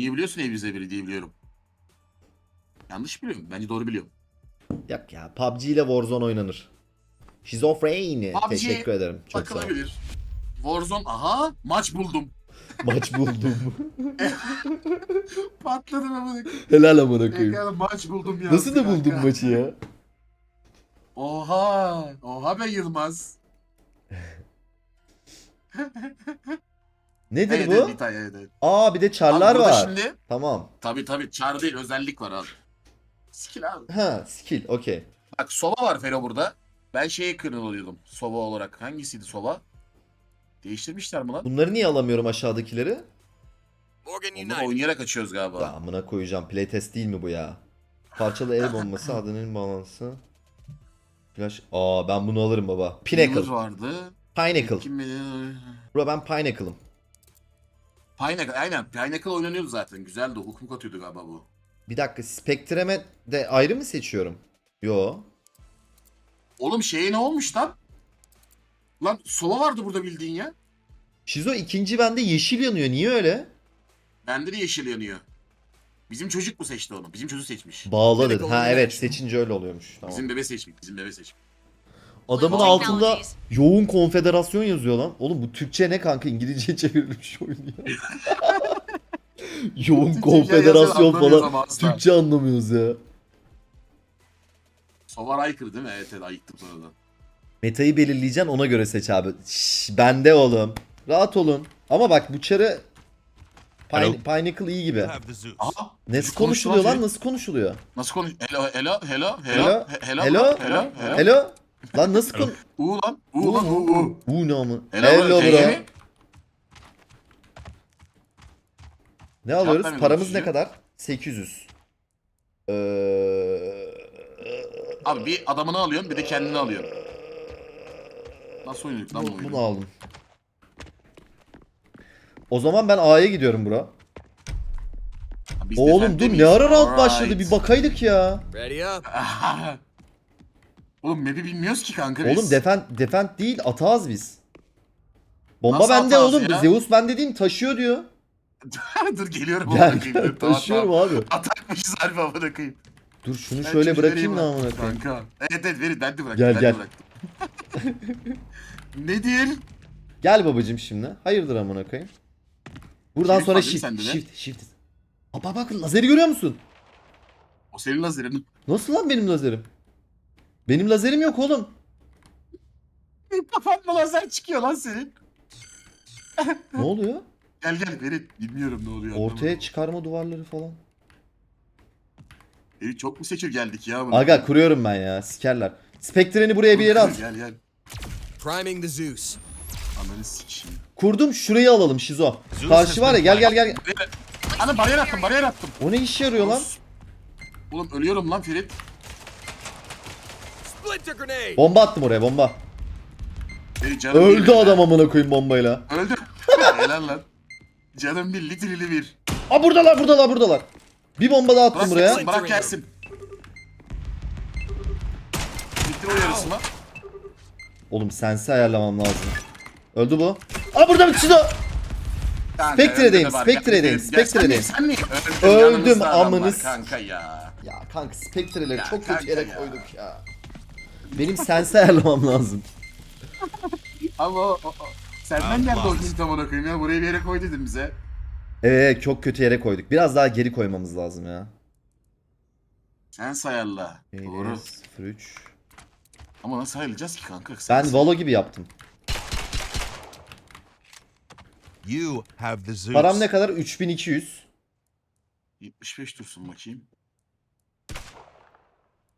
oynayabiliyorsun ev bize biri diye biliyorum. Yanlış biliyorum. Bence doğru biliyorum. Yok ya PUBG ile Warzone oynanır. Şizofreni. PUBG Teşekkür ederim. Çok sağ ol. Bakılabilir. Warzone aha maç buldum. Maç buldum. Patladım ama. Helal amına koyayım. Ekranı maç buldum ya. Nasıl da buldun maçı ya? Oha. Oha be Yılmaz. Nedir Evet, bu? evet, detay, evet, evet. Aa bir de Abi çarlar burada var. Şimdi, Tamam. tabii tabii çar değil özellik var abi. Skill abi. Ha skill okey. Bak Sova var Fero burada. Ben şeye kırılıyordum Sova olarak. Hangisiydi Sova? Değiştirmişler mi lan? Bunları niye alamıyorum aşağıdakileri? United. oynayarak açıyoruz galiba. Ya amına koyacağım. Playtest değil mi bu ya? Parçalı el bombası, adının bağlantısı. Flash. Aa ben bunu alırım baba. Pinnacle. Yıldız vardı. Bilir? Bro ben Pinnacle'ım. Pineapple aynen. Pineapple oynanıyordu zaten. Güzeldi. Hukuk atıyordu galiba bu. Bir dakika Spectre'me de ayrı mı seçiyorum? Yo. Oğlum şeye ne olmuş lan? Lan Sova vardı burada bildiğin ya. Şizo ikinci bende yeşil yanıyor. Niye öyle? Bende de yeşil yanıyor. Bizim çocuk mu seçti onu? Bizim çocuk seçmiş. Bağla Pinnacle dedin. Ha evet seçince öyle oluyormuş. Tamam. Bizim bebe seçmiş. Bizim bebe seçmiş. Adamın altında yoğun konfederasyon yazıyor lan. Oğlum bu Türkçe ne kanka? İngilizce çevrilmiş oyun ya. yoğun Türkçe konfederasyon anlamıyoruz falan. ama asla. Türkçe anlamıyoruz ya. Sova aykırı değil mi? Evet evet ayıktım sonradan. Metayı belirleyeceksin ona göre seç abi. Şş, bende oğlum. Rahat olun. Ama bak bu çarı Hello. Pine, Pinnacle iyi gibi. You have the Zeus. Aha. Nasıl konuşuluyor lan? Nasıl konuşuluyor? Nasıl konuş? Hello hello hello Hello? hello Hello? hello hello. Hello? Lan nasıl kon... U lan. U lan u u. Uuu ne ama? Hello, bro. Ne alıyoruz? Cevap Paramız ne kadar? 800. Ee... Abi bir adamını alıyorsun bir de kendini alıyorsun. Nasıl oynadık lan bu oyunu? Bunu aldım. O zaman ben A'ya gidiyorum de Oğlum dur ne ara round başladı bir bakaydık ya. Ready up. Oğlum map'i bilmiyoruz ki kanka biz. Oğlum defend defend değil atağız biz. Bomba Nasıl bende atağız oğlum. ya? Zeus bende değil mi? Taşıyor diyor. Dur geliyorum. Gel gel. Tamam, taşıyorum abi. Atakmışız harbi amına koyayım. Dur şunu Ben şöyle bırakayım da vereyim amına koyayım. Kanka. Evet evet verin ben de bıraktım. Gel, ben gel. De bıraktım. Nedir? Gel babacım şimdi. Hayırdır amına koyayım. Buradan Shift sonra var değil mi shift sende de? shift shift. Aba bak lazeri görüyor musun? O senin lazerin. Nasıl lan benim lazerim? Benim lazerim yok oğlum. Kafanla lazer çıkıyor lan senin. Ne oluyor? Gel gel Ferit. Bilmiyorum ne oluyor. anlamadım. Ortaya çıkarma duvarları falan. Ferit çok mu seçir geldik ya? amına Aga kuruyorum ben ya. Sikerler. Spectre'ni buraya bir yere at. Gel gel. Priming the Zeus. Ananı sikişim. Kurdum şurayı alalım Şizo. Zeus Karşı var ya gel gel gel. Ana bariyer attım bariyer attım. O ne işe yarıyor lan? Oğlum ölüyorum lan Ferit. Bomba attım oraya bomba. Canım Öldü bir. adam amına koyayım bombayla. Öldü. Helal lan. Canım bir litrili bir. Aa buradalar buradalar buradalar. Bir bomba daha attım Bırak buraya. gelsin bırak gelsin. Bitti o yarısı mı? Oğlum sensi ayarlamam lazım. Öldü bu. Aa burada bir Şizo. Kanka, Spectre'deyim, öldü de var. Spectre'deyim, Ya sen niye- Spectre'deyim. Sen niye öldün? Öldüm, Yanımızda adam var amınız. Kanka ya. Ya kanka Spectre'leri Ya çok kanka kötü yere ya. koyduk ya. Benim sensi ayarlamam lazım. Ama o, o, o. Senden geldi o hint amına koyayım ya. Buraya bir yere koy dedim bize. Evet çok kötü yere koyduk. Biraz daha geri koymamız lazım ya. Sen sayarla. Doğru. 03. Ama nasıl sayılacağız ki kanka? Sen Ben Valo gibi yaptım. You have the Zeus. Param ne kadar? 3200. 75 dursun bakayım.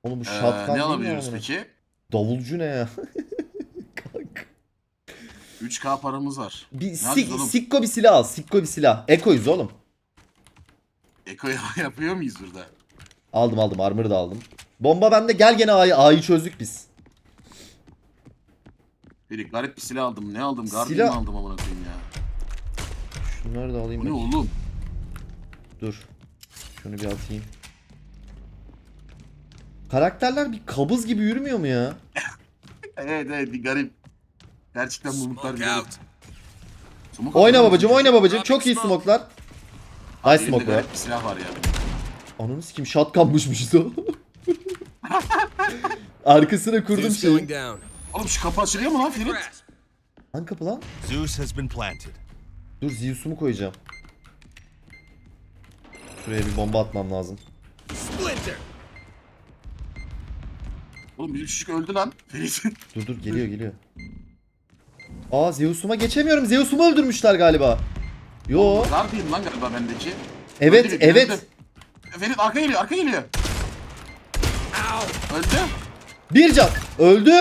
Oğlum bu Ee, şatkan ne değil mi alabiliyoruz peki? Davulcu ne ya? Kanka. 3K paramız var. Bir sik, oğlum? sikko bir silah al. Sikko bir silah. Ekoyuz oğlum. Eko yapıyor muyuz burada? Aldım aldım. Armor'ı da aldım. Bomba bende. Gel gene A'yı. A'yı çözdük biz. Bir garip bir silah aldım. Ne aldım? Guardian Silah- aldım amına koyayım ya? Şunları da alayım. Bu ne oğlum? Dur. Şunu bir atayım. Karakterler bir kabız gibi yürümüyor mu ya? Evet evet bir garip. Gerçekten bu mutlar bir garip. Smoke Oyna babacım oyna babacım. Çok iyi smoklar. Nice smoke bir silah var ya. Ananı sikim shotgunmuşmuş o. Arkasına kurdum şeyi. Oğlum şu kapı açılıyor mu lan Ferit? Hangi kapı lan? Zeus has been planted. Dur Zeus'umu koyacağım. Şuraya bir bomba atmam lazım. Splinter. Oğlum bizim çocuk öldü lan. Ferit. Dur dur geliyor geliyor. Aa Zeus'uma geçemiyorum. Zeus'umu öldürmüşler galiba. Yo. Zar değil lan galiba bendeki. Evet Öldü, evet. öldü. Ferit arka geliyor arka geliyor. Ow. Öldü. Bir can. Öldü.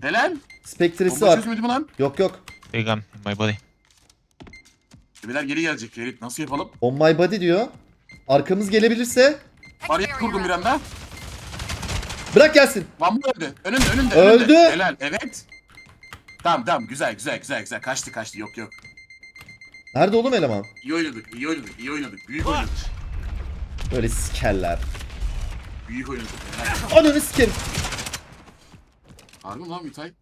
Helal. Spectre'si Bomba var. çözmedi mi lan? Yok yok. Big gun in my body. Bebeler geri gelecek Ferit. Nasıl yapalım? On my body diyor. Arkamız gelebilirse Bariyer kurdum bir anda. Bırak gelsin. Bambu öldü. Önünde önünde. Öldü. önünde. Helal. Evet. Tamam tamam güzel güzel güzel güzel. Kaçtı kaçtı yok yok. Nerede oğlum eleman? İyi oynadık iyi oynadık iyi oynadık. Büyük oynadık. Böyle sikerler. Büyük oynadık. Helal. Ananı sikerim. Harbi mi lan Mütay?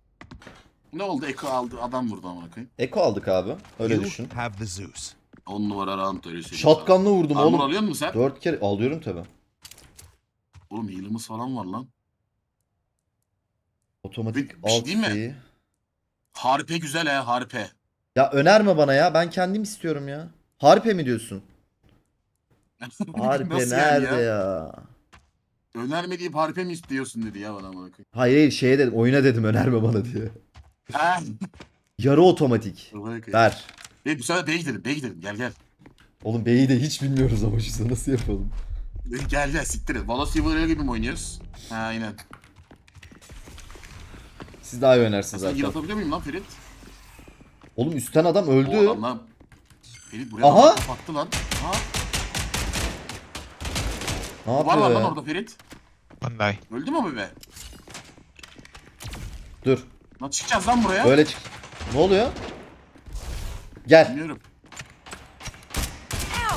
Ne oldu? Eko aldı. Adam vurdu amına koyayım. Eko aldık abi. Öyle you düşün. have the Zeus. 10 numara round öyle söyleyeyim. Shotgun'la vurdum. Armor oğlum. alıyor musun sen? Dört kere alıyorum tabi. Oğlum heal'ımız falan var lan. Otomatik Bir- bir şey alt diyeyim mi? şeyi. Harpe güzel he harpe. Ya önerme bana ya. Ben kendim istiyorum ya. Harpe mi diyorsun? Harpe Nasıl yani nerede ya? Önerme deyip harpe mi istiyorsun dedi ya bana koyayım. Hayır hayır şeye dedim. Oyuna dedim önerme bana diye. Ha. Yarı otomatik. Ver. Hey, bu sefer B'ye gidelim B'ye gidelim gel gel. Oğlum B'yi de hiç bilmiyoruz ama şu nasıl yapalım? Gel gel siktir et. Valo Silver'ı gibi mi oynuyoruz? Ha aynen. Siz daha iyi oynarsınız heal zaten. atabiliyor muyum lan Ferit? Oğlum üstten adam O öldü. adam lan. Ferit buraya Aha! Aha. kapattı lan. Ha. Ne Var yapıyor var lan ya? orada Ferit. Die. Öldü mü bebe? Dur. Lan çıkacağız lan buraya. Böyle çık. Ne oluyor? Gel. Bilmiyorum.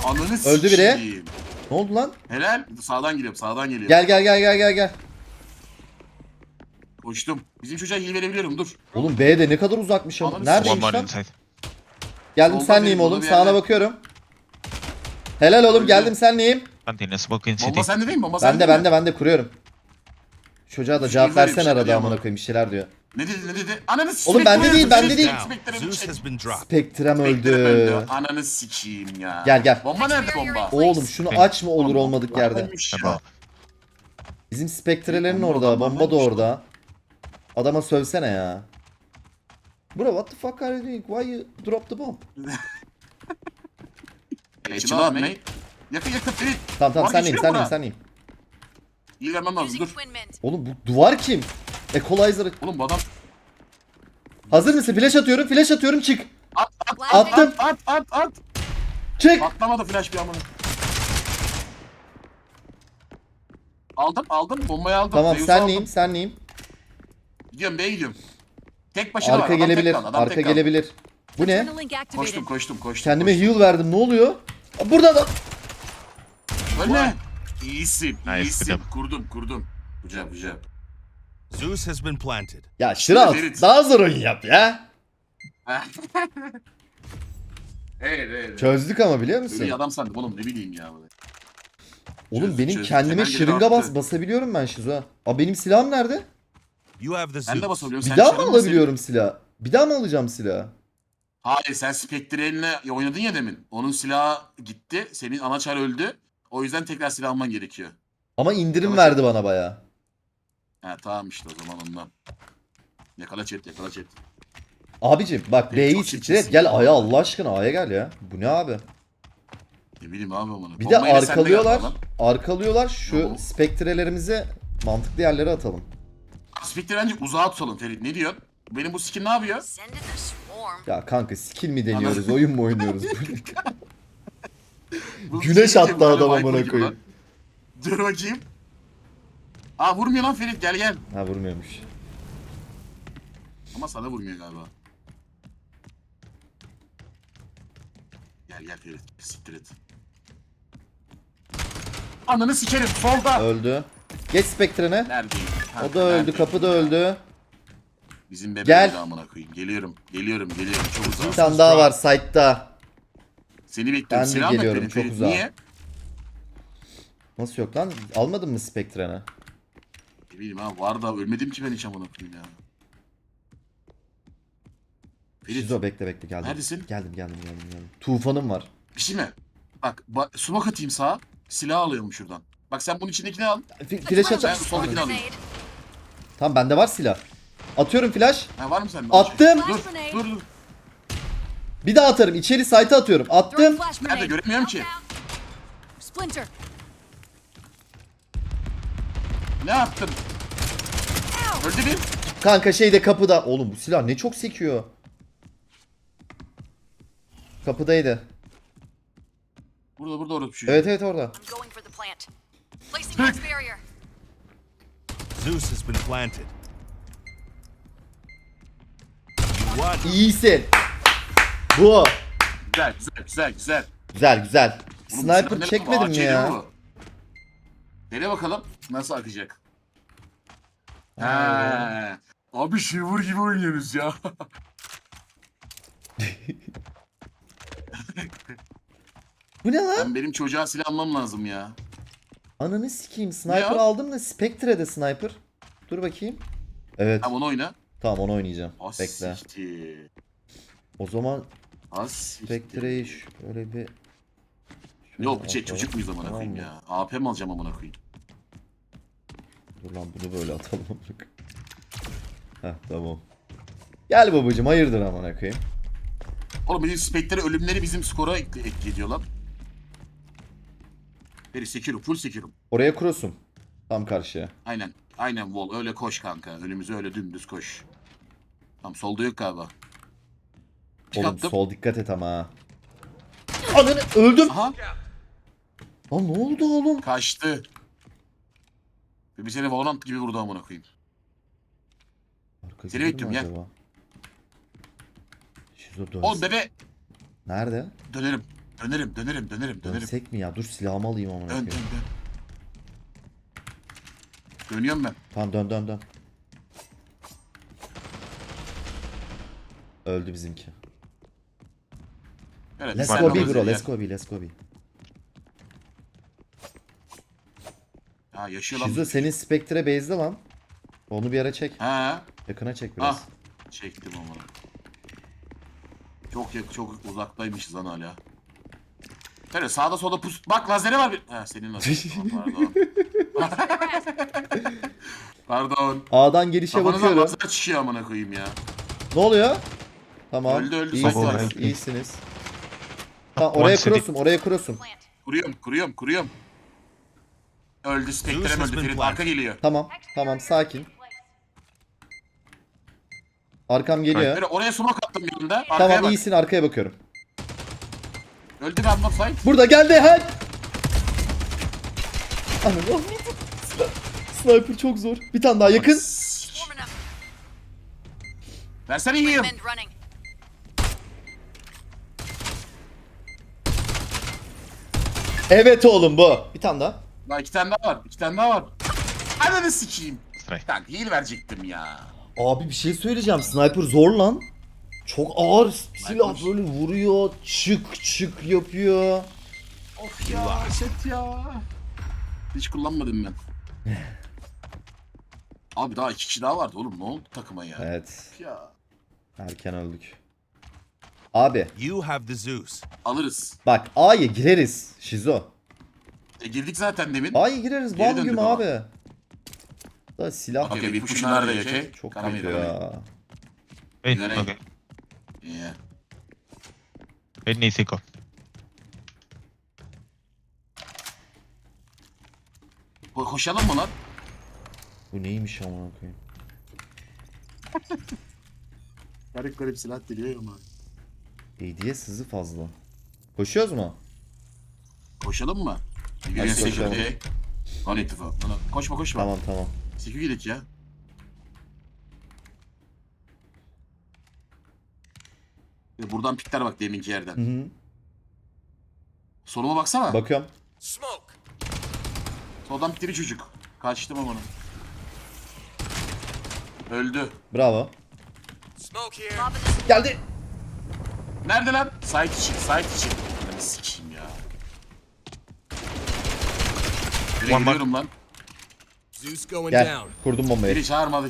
Ananı Öldü biri. sikeyim. Ne oldu lan? Helal. Sağdan geliyorum sağdan geliyorum. Gel gel gel gel gel gel. Koştum. Bizim çocuğa heal verebiliyorum dur. Oğlum B de ne kadar uzakmış ama. Ananı One Neredeymiş lan? inside. Geldim Solda senleyim değil, oğlum. bir Sağına yerde. bakıyorum. Helal oğlum geldim senleyim. Container smoke in city. Bomba sende değil mi? Bomba Ben sende de mi? ben de ben de kuruyorum. Çocuğa da cevap vereyim, versene şey arada vereyim amına koyayım bir şeyler diyor. Ne dedi ne dedi? Ananı Oğlum bende değil, bende değil. Zeus has been dropped. Spektrem öldü. Ananı sikeyim ya. Gel, gel. Bomba nerede bomba? Oğlum şunu Hey. açma olur olmadık yerde. Neredeymiş ya? Above. Bizim spektrelerin Bomba orada, bomba da orada. Adama sövsene ya. Bro what the fuck are you doing? Why you drop the bomb? Geçin lan mate. Yakın yakın Ferit. Tamam tamam Var senleyim geçiyor senleyim bura. senleyim. İyi vermem lazım Using dur. Oğlum bu duvar kim? Equalizer. Oğlum bu adam Hazır mısın? Flash atıyorum, flash atıyorum çık. at at at Attım. at at at at. Çık. Patlamadı flash bir amına. Aldım aldım bombayı aldım. Tamam Zeus'u senleyim, aldım. senleyim. Gidiyorum B'ye gidiyorum. Tek başına var. Arka adam tek gelebilir, kal, adam arka tek kal. gelebilir. Bu ne? Koştum koştum koştum. Kendime koştum. heal verdim. Ne oluyor? Aa, Burada da. Ölme. İyisin Nice, iyisin. good Kurdum kurdum. Güzel güzel. Zeus has been planted. Ya Şiraz Ferit. daha zor oyun yap ya. evet evet. Çözdük ama biliyor musun? adam sandım oğlum ne bileyim ya. Oğlum çözdük, benim çözdük. kendime Temel gelir şırınga bas attı. basabiliyorum ben Şizo. ha. Aa benim silahım nerede? You have the Ben de basabiliyorum. Bir sen daha mı çarın basın. alabiliyorum silah? Bir daha mı alacağım silah? Hayır sen Spectre eline oynadın ya demin. Onun silahı gitti. Senin ana çar öldü. O yüzden tekrar silah alman gerekiyor. Ama indirim Ama verdi bana baya. Ha tamam işte o zaman ondan. Yakala chat yakala chat. Abicim bak Benim B'yi çok siktir çirkinsin et. Gel ya. A'ya Allah aşkına A'ya gel ya. Bu ne abi? Ne bileyim abi onu. Bir de arkalıyorlar. Arkalıyorlar. Şu spektrelerimizi mantıklı yerlere atalım. Spectre bence uzağa tutalım Ferit. Ne diyorsun? Benim bu skin ne yapıyor? Ya kanka skill mi deniyoruz? Oyun mu oynuyoruz? Güneş attı böyle adam Viper amına gibi koyayım. lan. Dur bakayım. Aa vurmuyor lan Ferit gel gel. ha vurmuyormuş. Ama sana vurmuyor galiba. Gel gel Ferit. Siktir et. Ananı sikerim solda. Öldü. Geç. Neredeyim? Ha, O da öldü. neredeyim? Kapı da öldü. Bizim bebeğim Gel. de amına koyayım. Geliyorum. Geliyorum. Geliyorum. Çok Bir uzak. tane daha var site'da. Seni bekliyorum. Ben de Silah geliyorum, çok uzağa. Niye? Nasıl yok lan? Almadın mı Spectre'ne? Ne bileyim ha var da ölmedim ki ben hiç amına koyayım ya. Ferit Şizo bekle bekle geldim. Neredesin? Geldim geldim geldim geldim. Tufanım var. F- flash Ben aç. soldakini alayım. Tamam bende var silah. Atıyorum flash. Ha, var mı sende? Attım. Dur dur dur. Bir daha atarım. İçeri site'a atıyorum. Attım. Nerede göremiyorum ki. Splinter. Ne yaptın? Öldü bir. Kanka şeyde kapıda. Oğlum bu silah ne çok sekiyor. Kapıdaydı. Burada burada orada bir şey. Evet evet orada. I'm going for the plant. Placing barrier. Zeus has been planted. You won. İyisin. Bu. Güzel güzel güzel güzel. Güzel güzel. Oğlum, Sniper lan? mi ya? bu. Dene bakalım nasıl akacak. Ha. Abi Shiver gibi oynuyoruz ya. Bu ne lan? ben benim çocuğa silah almam lazım ya. Ananı sikeyim. Sniper Ne o? aldım da Spectre'de sniper. Dur bakayım. Evet. Tamam onu oyna. Tamam onu oynayacağım. Az Bekle. siktir. O zaman Az siktir. Spectre'yi şöyle bir... şöyle Yok şey atalım. çocuk muyuz amına Tamam koyayım mı? ya. AP mi alacağım amına koyayım? Dur lan bunu böyle atalım. Heh tamam. Gel babacım hayırdır amına koyayım. Oğlum bizim Spectre ölümleri bizim skora ekle, ekle ediyor lan. Beri sekiyorum, full sekiyorum. Oraya cross'um. Tam karşıya. Aynen. Aynen Wall. Öyle koş kanka. Önümüze öyle dümdüz koş. Tamam solda yok galiba. Oğlum attım. sol dikkat et ama. Ananı öldüm. Aha Lan ne oldu oğlum? kaçtı. Bir seni Valorant gibi vurdu amına koyayım. Arka Seni gelir mi bekliyorum, gel. acaba? Oğlum bebe Nerede? dönerim. Dönerim, dönerim, dönerim, dönerim. Dönsek mi ya? Dur silahımı alayım amına Dön, dön, koyayım. dön. Dönüyorum ben. Tamam dön dön dön. Öldü bizimki. Evet, Let's go B alırız bro, let's go B, let's go B. Ha yaşıyor lan. Şizo senin Spectre base'de lan. Onu bir ara çek. Ha, Yakına çek biraz. ah. Çektim amına. Çok yak çok uzaktaymışız lan hala. Böyle sağda solda pus... Bak lazeri var bir... Ha senin lazerin. Pardon. Pardon. A'dan gelişe Kafanıza bakıyorum. lazer çıkıyor amına koyayım ya. Ne oluyor? Tamam. Öldü, öldü, İyisiniz, sağ ol. iyisiniz. Tamam One oraya cross'um, oraya. Plant. Kuruyorum, kuruyorum, kuruyorum. Öldü, Spectre'm öldü. Ferit arka geliyor. Tamam, tamam sakin. Arkam geliyor. Böyle oraya smoke attım anda. Arkaya Tamam bak. iyisin arkaya bakıyorum. Öldü ben say. Burada geldi help. Anam. Sniper çok zor. Bir tane daha yakın. Versene yiyeyim. Running. Evet oğlum bu. Bir tane daha. Daha iki tane daha var. iki tane daha var. Ananı sikeyim. Kanka heal verecektim ya. Abi bir şey söyleyeceğim. Sniper zor lan. Çok ağır silah böyle vuruyor. Çık çık yapıyor. Of ya set ya. Hiç kullanmadım ben. Abi daha iki kişi daha vardı oğlum. Ne oldu takıma ya? Evet. Ya. Erken öldük. Abi You have the Zeus. Alırız. bak A'ya gireriz. Şizo. E, girdik zaten demin. A'ya gireriz. Geri Bal döndük gibi ama. abi. Da silah Okey, bir kuşun nerede yake? Çok kötü kamera. ya. Wait, Güzel. okay. Yeah. Need Seiko. Ko- koşalım mı lan? Bu neymiş amına koyayım. Garip garip silah geliyor ama. AD'ye hızı fazla. Koşuyoruz mu? Koşalım mı? Hadi Yürüyün koşalım. ittifak. Lan, Koşma koşma. Tamam tamam. Gidelim ya. Ee, buradan pikler bak deminki yerden. Hı hı. Soluma baksana. Bakıyorum. Smoke. Soldan pikleri çocuk. Kaçtım ama onu. Öldü. Bravo. Smoke here. Geldi. Nerede lan? Site için, site için. Hadi sikeyim ya. Nereye gidiyorum lan? Zeus going Gel. down. Kurdum bombayı. Biri çağırmadı.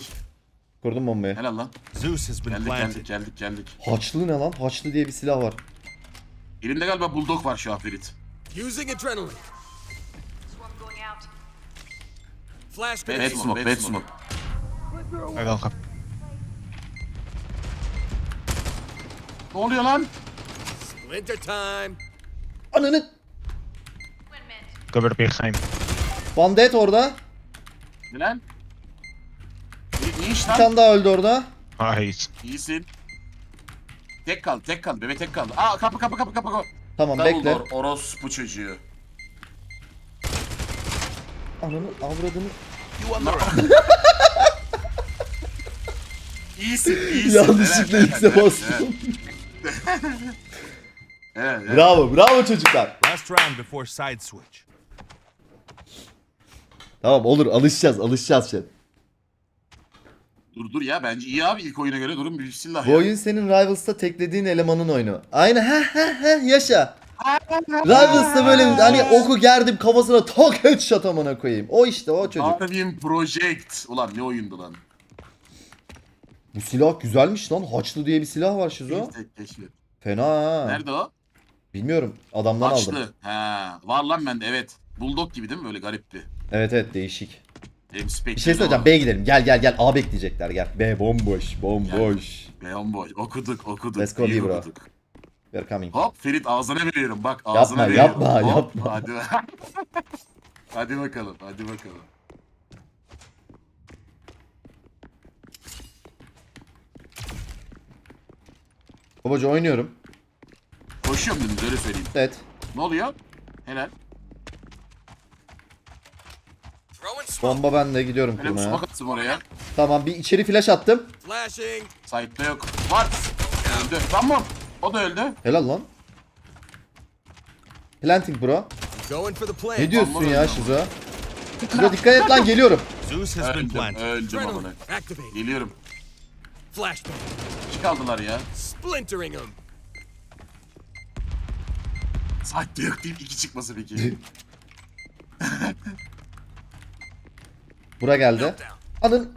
Kurdum bombayı. Helal lan. Zeus has been Geldik planted. geldik geldik geldik. Haçlı ne lan? Haçlı diye bir silah var. Elimde galiba bulldog var şu an Ferit. Using adrenaline. Swarm going out. Flash Bad grenade. smoke, bad smoke. I don't have. Ne oluyor lan? Splinter time. Ananı. Cover behind. Bandet orada. Ne lan? Ferit iyi iş Bir lan. tane daha öldü orada. Nice. İyisin. Tek kal, tek kal. Bebe tek kaldı. Aa kapı kapı kapı kapı. kapı. Tamam bekle. Dumbledore, orospu çocuğu. Ananı avradını. İyisin, iyisin. Yanlışlıkla Evet, X'e evet, bastım. Evet, evet. evet. Bravo bravo çocuklar. Last round before side switch. Tamam olur alışacağız alışacağız şey. Dur dur ya bence iyi abi ilk oyuna göre durum bir silah Bu ya. oyun senin Rivals'ta teklediğin elemanın oyunu. Aynen he he he yaşa. Rivals'ta böyle hani oku gerdim kafasına tak headshot amına koyayım. O işte o çocuk. Arvin Project. Ulan ne oyundu lan. Bu silah güzelmiş lan. Haçlı diye bir silah var Şizo. Tek keşfet. Fena ha. Nerede o? Bilmiyorum. Adamdan aldım. Başlı. Ha, var lan bende evet. Bulldog gibi değil mi böyle garip bir. Evet evet değişik. Bir şey söyleyeceğim. B'ye gidelim. Gel gel gel. A bekleyecekler gel. B bomboş. Bomboş. Beyon boy. Okuduk okuduk. Let's go iyi B bro. We're coming. Hop Ferit ağzına veriyorum bak ağzına Yapma, veriyorum. yapma, Hop, yapma. Hadi. hadi bakalım hadi bakalım. Babacı oynuyorum. Koşuyorum dümdüz öyle söyleyeyim. Evet. Ne oluyor? Helal. Bomba bende gidiyorum Hele bir kurmaya. smoke atsın oraya. Tamam bir içeri flash attım. Site'da yok. Var. Öldü. Tamam. O da öldü. Helal lan. Planting bro. Ne diyorsun ya Şizo? Şizo dikkat et lan geliyorum. Zeus has been Öldüm. planted. Öldüm amına. Adrenaline. Activate. Geliyorum. Flashbang. İki kaldılar ya. Splintering them. Site'da yok deyip iki çıkması peki. Bura geldi. Anın.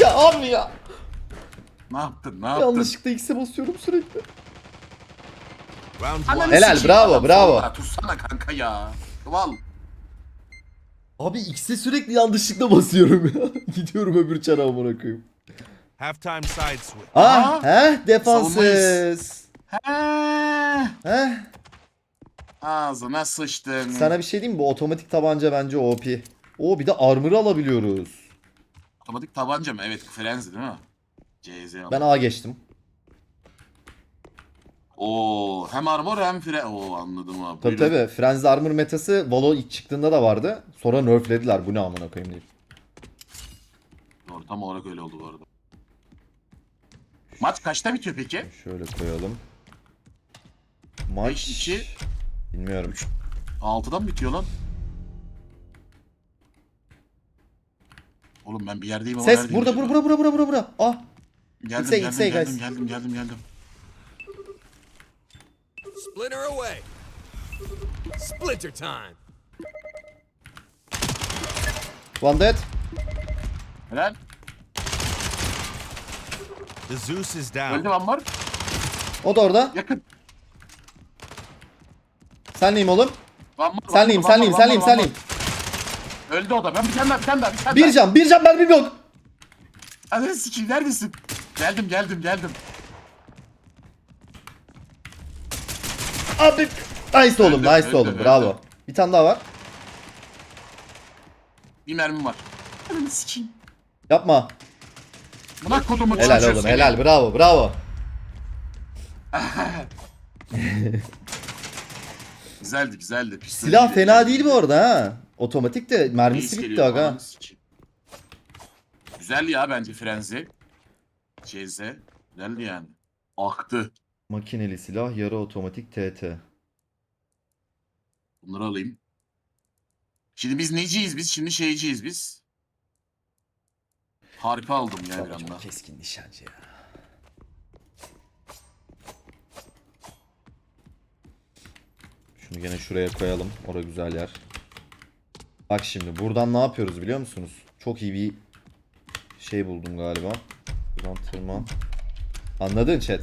Ya abi ya. ne yaptın? Ne yaptın? Yanlışlıkla X'e basıyorum sürekli. Ananı. Helal, sikeyim, bravo, adam bravo. Tutsana kanka ya. Val. Abi X'e sürekli yanlışlıkla basıyorum ya. Gidiyorum öbür çara amına koyayım. Halftime side switch. Ah, Aa, he defanssız. He. Heh. Ağzına sıçtın. Sana bir şey diyeyim mi? Bu otomatik tabanca bence OP. O bir de armor'ı alabiliyoruz. Otomatik tabanca mı? Evet, frenzi değil mi? CZ Ben A geçtim. Oo, hem armor hem fren. Oo anladım abi. Tabi Buyurun. tabi. Frenzy Armor metası Valo ilk çıktığında da vardı. Sonra nerflediler. Bu ne amına koyayım deyip. Doğru, tam olarak öyle oldu bu arada. Maç kaçta bitiyor peki? Şöyle koyalım. Maç iki. bilmiyorum. 6'dan bitiyor lan. Oğlum ben bir yerdeyim ama Ses neredeyim burada acaba? bura bura bura bura bura. Ah. Geldim, X'e, geldim, X'e, geldim, guys. geldim, geldim, geldim. Splinter away. Splinter time. One dead. Helal. The Zeus is Öldü down. lan var. O da orada. Yakın. Senleyim oğlum. Van var, Senleyim senleyim senleyim senleyim. Öldü o da. Ben bir tane daha, bir tane daha, bir tane Bir daha. can bir can mermim yok. Ananı sikeyim neredesin? Geldim, geldim, geldim. Abi. Nice oğlum nice öldü, oğlum öldü. bravo. Bir tane daha var. Bir mermim var. Ananı sikeyim. Yapma. Buna kodumu Helal oğlum helal bravo bravo. Güzeldi, güzeldi. Silah fena değil bu arada ha. Otomatik de mermisi Reis bitti geliyor, aga. ananı sikeyim. Güzel ya bence frenzi. CZ. Güzeldi yani. Aktı. Makineli silah yarı otomatik TT. Bunları alayım. Şimdi biz neciyiz biz? Şimdi şeyciyiz biz. Harika aldım ya bir anda. Keskin nişancı ya. Şunu gene şuraya koyalım. Orada güzel yer. Bak şimdi buradan ne yapıyoruz biliyor musunuz? Çok iyi bir şey buldum galiba. Buradan tırman. Anladın chat?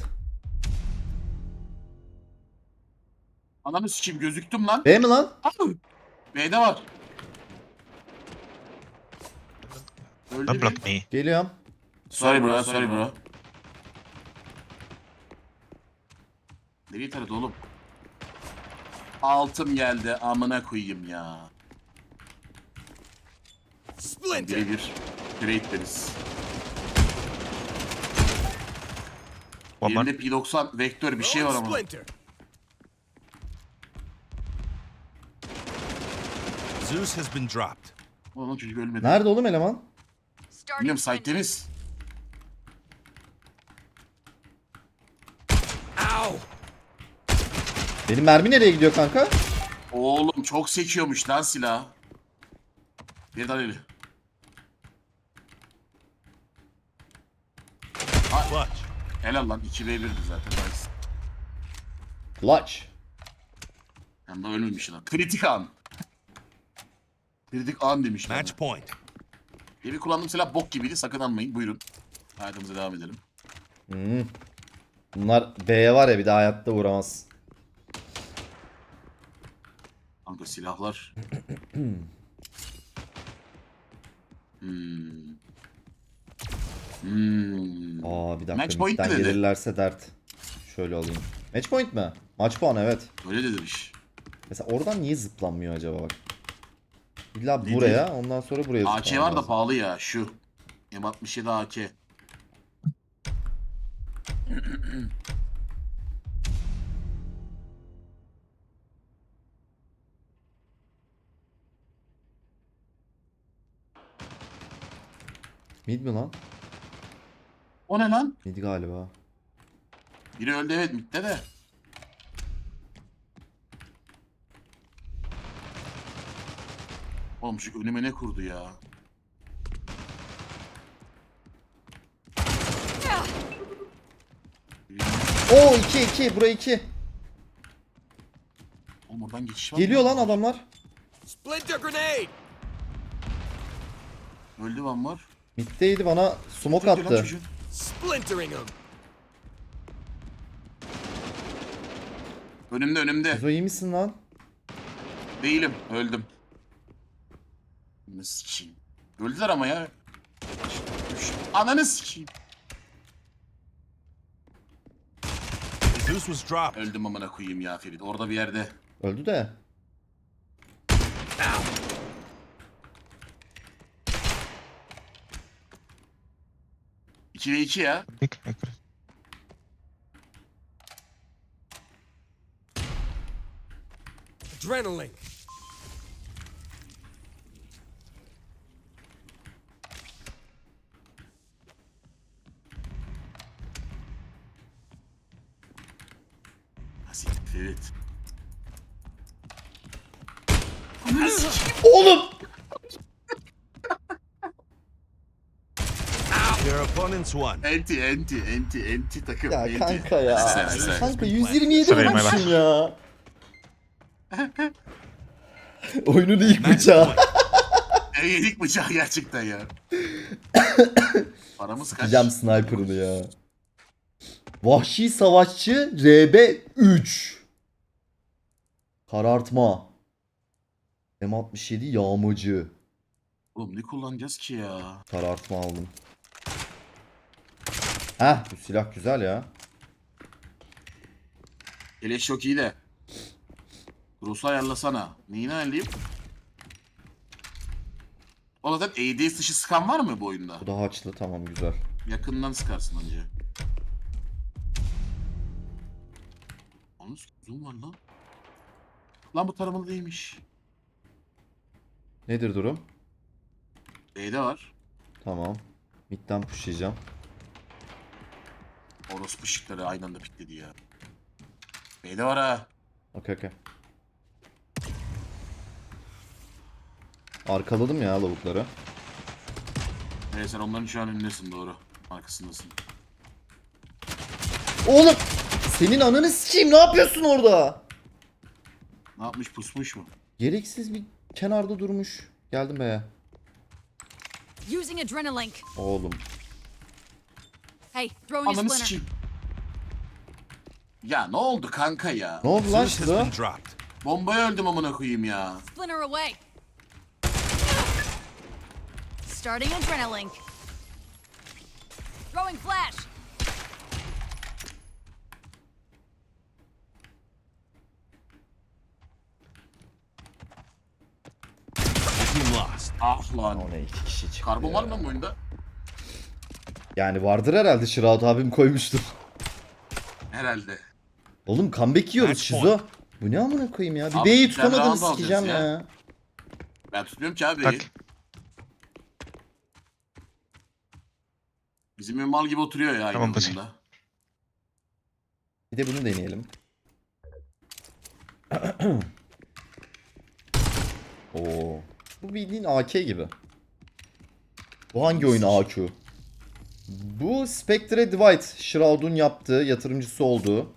Ananı sikeyim gözüktüm lan. B mi lan? Abi, B'de var. Öldü Don't bir. block me. Geliyorum. Sorry bro, sorry bro. Nereye taradı oğlum? Altım geldi amına koyayım ya. Birebir. Great deriz. One more. Birinde P90 vektör bir şey var ama. Zeus has been dropped. Oğlum çocuk ölmedi. Nerede oğlum eleman? Bilmiyorum site temiz. Ow. Benim mermi nereye gidiyor kanka? Oğlum çok sekiyormuş lan silah. Bir daha eli. Clutch. Helal lan 2v1'di zaten. Nice. Clutch. Hem de ölmemiş lan. Kritik an. Kritik an demiş. Match bana. point. Benim kullandığım silah bok gibiydi. Sakın almayın. Buyurun. Hayatımıza devam edelim. Hmm. Bunlar B'ye var ya bir daha hayatta vuramaz. Kanka silahlar. hmm. Hmm. Aa bir dakika. Match point mi dedi? gelirlerse dert. Şöyle alayım. Match point mi? Maç puanı evet. Öyle de demiş. Mesela oradan niye zıplanmıyor acaba bak. İlla Ne buraya ondan sonra buraya AK zıplamam var da lazım. pahalı ya. Şu. M67 AK. Mid mi lan? O ne lan? Mid galiba. Biri öldü evet mitte de. Oğlum şu önüme ne kurdu ya? Oo 2 2 buraya 2. Oğlum oradan geçiş var mı? Geliyor lan adamlar. Splinter grenade. Öldü van var. Mid'deydi bana smoke Çok iyi lan attı. çocuğun. Splintering him. Önümde önümde. Ezo iyi misin lan? Değilim. Öldüm. Ne sikeyim. Öldüler ama ya. Ananı sikeyim. Zeus was dropped. Öldüm amına koyayım ya Ferit. Orada bir yerde. Öldü de. İki ve iki ya. Big. I could- Adrenaline. Siktir Ferit. Oğlum! Enti enti enti enti takım. Ya enti. kanka ya. Kanka 127 Sorry, my vurmuşum ya. Oyunun ilk bıçağı. E, yedik bıçağı gerçekten ya. Paramız kaç? Sıkacağım sniper'ını ya. Vahşi Savaşçı RB3. Karartma. M67 yağmacı. Oğlum ne kullanacağız ki ya? Karartma aldım. Heh bu silah güzel ya. Eleş çok iyi de. Cross'u ayarlasana. Neyini ayarlayayım? O zaten ADS dışı sıkan var mı bu oyunda? Bu da haçlı tamam güzel. Yakından sıkarsın önce. Onun zoom var lan. Lan bu taramalı değilmiş. Nedir durum? B'de var. Tamam. Mid'den pushlayacağım. Orospu şıkları aynı anda pikledi ya. B'de var ha. Okey okey. Arkaladım ya lavukları. Evet sen onların şu an önündesin doğru. Arkasındasın. Oğlum! Senin ananı sikeyim ne yapıyorsun orada? Ne yapmış pusmuş mu? Gereksiz bir kenarda durmuş. Geldim be. Using adrenaline. Oğlum. Hey, throwing a Ananı splinter. sikeyim. Ya ne oldu kanka ya? Ne oldu lan Zeus has şurada? been dropped. Bombaya öldüm amına koyayım ya. Splinter away. Starting adrenaline. Throwing flash. Team lost. Ah lan. O ne iki kişi çıktı Karbon ya. var mı lan bu oyunda? Yani vardır herhalde Şıraat abim koymuştur. Herhalde. Oğlum comeback yiyoruz Match Şizo. Bu ne amına koyayım ya? Bir Abi, B'yi sen tutamadın round sikeceğim alacağız ya. ya. Ben tutmuyorum ki abi. Bak. Bizim ev mal gibi oturuyor ya. Tamam, bak. Bir de bunu deneyelim. Oo. Bu bildiğin AK gibi. Bu hangi oyun AQ? Bu Spectre Divide, Shroud'un yaptığı, yatırımcısı olduğu,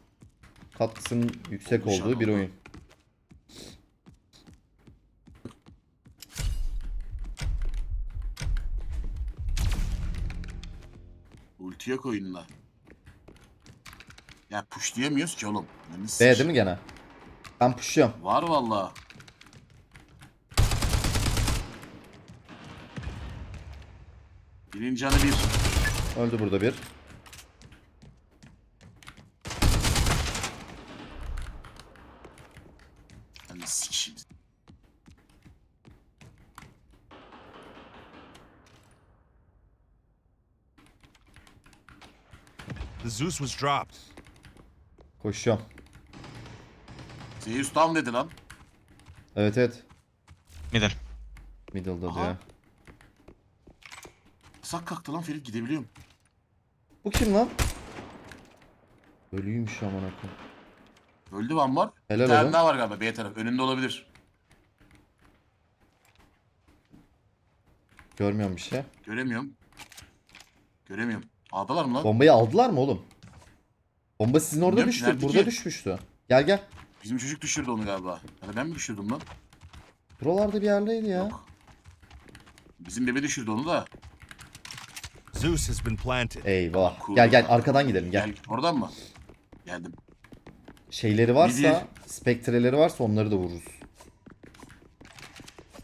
katkısının yüksek olduğu bir oyun. Ulti yok oyunda. Ya push diyemiyoruz ki oğlum. Yani B değil mi gene? Ben push'luyorum. Var valla. Birinci canı bir. Öldü burada bir. Hani. The Zeus was dropped. Koşuyorum. Zeus down dedi lan. Evet evet. Middle. Middle'da Aha. diyor. Sak kalktı lan Ferit gidebiliyorum. Bu kim lan? Ölüymüş aman akım. Öldü van var. Helal bir tane oğlum. daha var galiba B taraf. Önünde olabilir. Görmüyorum bir şey. Göremiyorum. Göremiyorum. A'dalar mı lan? Bombayı aldılar mı oğlum? Bomba sizin orada Bilmiyorum düştü. nerede Burada ki? düşmüştü. Gel gel. Bizim çocuk düşürdü onu galiba. Ya da ben mi düşürdüm lan? Buralarda bir yerdeydi ya. Yok. Bizim bebe düşürdü onu da. Zeus has been planted. Eyvah. Gel gel arkadan gidelim gel. Gel. Oradan mı? Geldim. Şeyleri varsa, Bizi- spektreleri varsa onları da vururuz.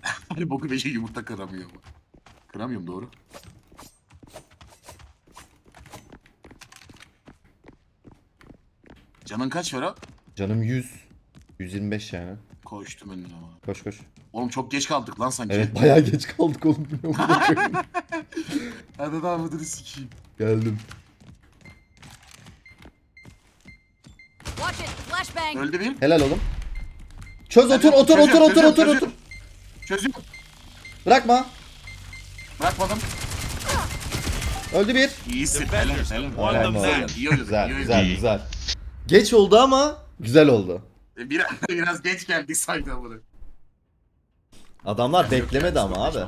Hani boku beşe yumurta kıramıyor mu? Kıramıyorum doğru. Canın kaç var ha? Canım 100. 125 yani. Koştum önüne ama. Koş koş. Oğlum çok geç kaldık lan sanki. Evet bayağı geç kaldık oğlum. Amına koyayım? Hadi daha mıdır sikeyim. Geldim. Watch it. Flashbang. Öldü bir. Helal oğlum. Çöz otur otur otur otur otur otur. Çözüyorum. Bırakma. Bırakmadım. Öldü bir. İyisin. Helal, helal. Helal Güzel, oldu? iyi oynadık, Güzel oynadık. güzel güzel. Geç oldu ama güzel oldu. Biraz, biraz geç geldik saydı bunu. Adamlar beklemedi ama abi.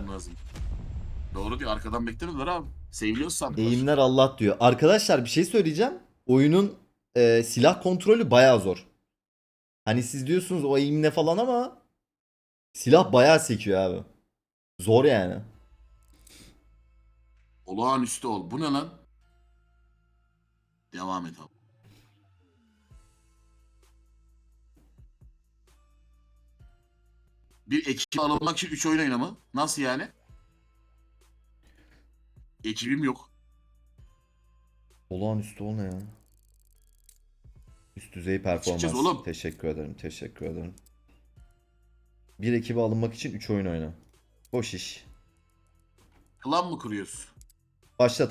Doğru diyor arkadan beklemediler abi. Seviliyoruz sandılar. Eğimler Allah diyor. Arkadaşlar bir şey söyleyeceğim. Oyunun e, silah kontrolü bayağı zor. Hani siz diyorsunuz o eğimle falan ama silah bayağı sekiyor abi. Zor yani. Olağanüstü ol. Bu ne lan? Devam et abi. Bir ekip alınmak için 3 oyun oynama. Nasıl yani? Ekibim yok. Olağanüstü ol ne ya? Üst düzey performans. Çıkacağız oğlum. Teşekkür ederim. Teşekkür ederim. Bir ekibe alınmak için 3 oyun oyna. Boş iş. Klan mı kuruyoruz? Başlat